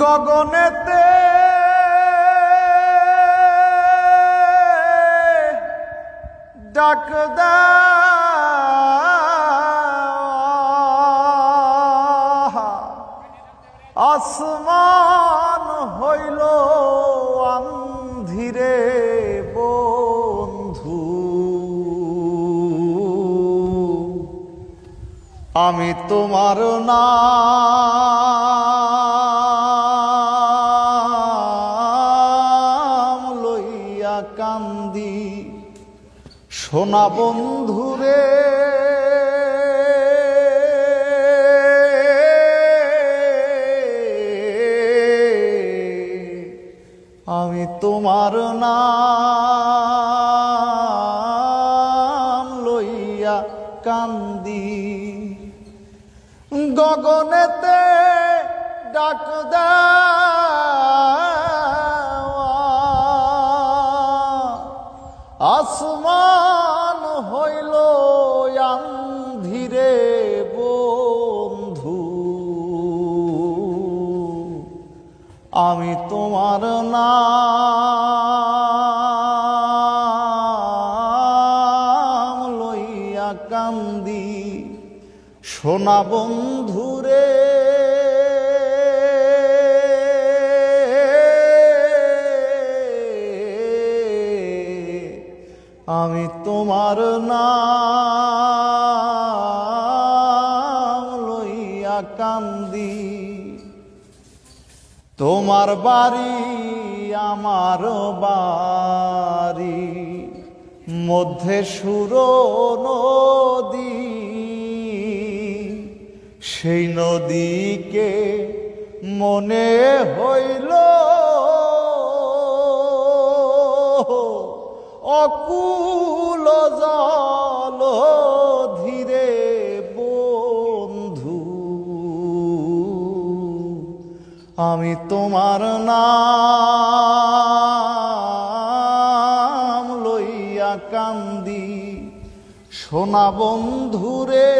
গগনেতে ডাক আসমান হইল আন্ধিরে বন্ধু। আমি তোমার নাম সোনা বন্ধুরে আমি তোমার নাম লইয়া কান্দি। গগনেতে ডাক দেওয়া আসমান হইল আন্ধিরে বন্ধু। আমি তোমার না। লইয়া কান্দি সোনা বন্ধুরে আমি তোমার নাম লইয়া কান্দি। তোমার বাড়ি, আমার বাড়ি, মধ্যে সুর নদী। সেই নদীকে মনে হইল অকুল জল ধীরে বন্ধু। আমি তোমার নাম লইয়া কান্দি সোনা বন্ধুরে।